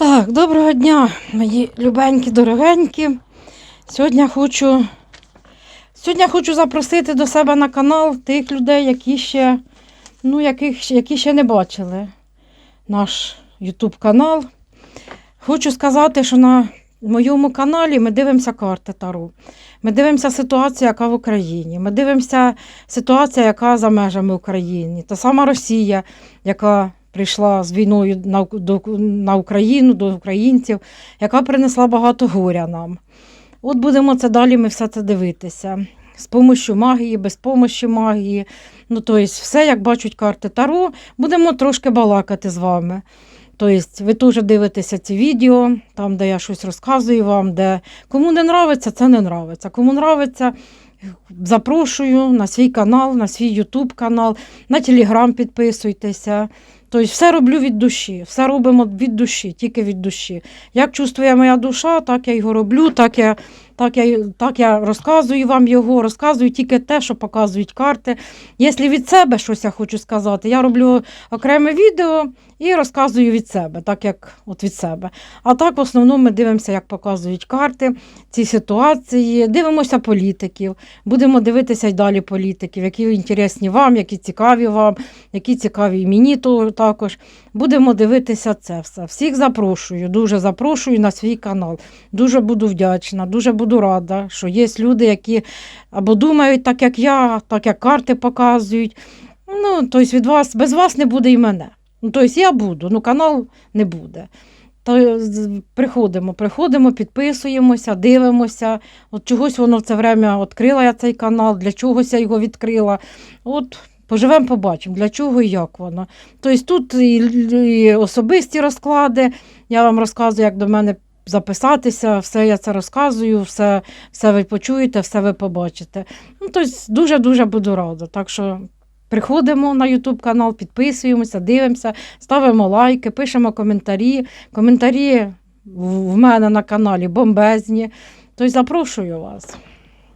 Так, доброго дня, мої любенькі, дорогенькі. Сьогодні хочу, сьогодні хочу запросити до себе на канал тих людей, які ще, ну, яких, які ще не бачили наш YouTube канал. Хочу сказати, що на моєму каналі ми дивимося карти Таро. Ми дивимося ситуацію, яка в Україні. Ми дивимося ситуацію, яка за межами України. Та сама Росія, яка прийшла з війною на, до, на Україну, до українців, яка принесла багато горя нам. От будемо це далі ми все це дивитися. З помощю магії, без помощі магії. Ну, тобто, все, як бачать карти Таро, будемо трошки балакати з вами. Тобто, ви теж дивитеся ці відео, там, де я щось розказую вам, де кому не нравиться, це не нравиться. Кому нравиться, запрошую на свій канал, на свій Ютуб канал, на Телеграм підписуйтеся. Тобто все роблю від душі, все робимо від душі, тільки від душі. Як чувствує моя душа, так я його роблю, так я, так я, так я розказую вам його, розказую тільки те, що показують карти. Якщо від себе щось я хочу сказати, я роблю окреме відео і розказую від себе, так як от від себе. А так, в основному, ми дивимося, як показують карти, ці ситуації, дивимося політиків, будемо дивитися й далі політиків, які інтересні вам, які цікаві вам, які цікаві і мені також. Будемо дивитися це все. Всіх запрошую, дуже запрошую на свій канал. Дуже буду вдячна, дуже буду рада, що є люди, які або думають так, як я, так як карти показують. Ну, тобто від вас, без вас не буде і мене. Ну, тобто я буду, ну канал не буде. То приходимо, приходимо, підписуємося, дивимося. От чогось воно в це время відкрила я цей канал, для чогось я його відкрила. От поживемо, побачимо, для чого і як воно. Тобто тут і особисті розклади, я вам розказую, як до мене записатися, все я це розказую, все, все ви почуєте, все ви побачите. Ну, тобто дуже-дуже буду рада. Так що приходимо на YouTube канал, підписуємося, дивимося, ставимо лайки, пишемо коментарі. Коментарі в мене на каналі бомбезні. Тобто запрошую вас.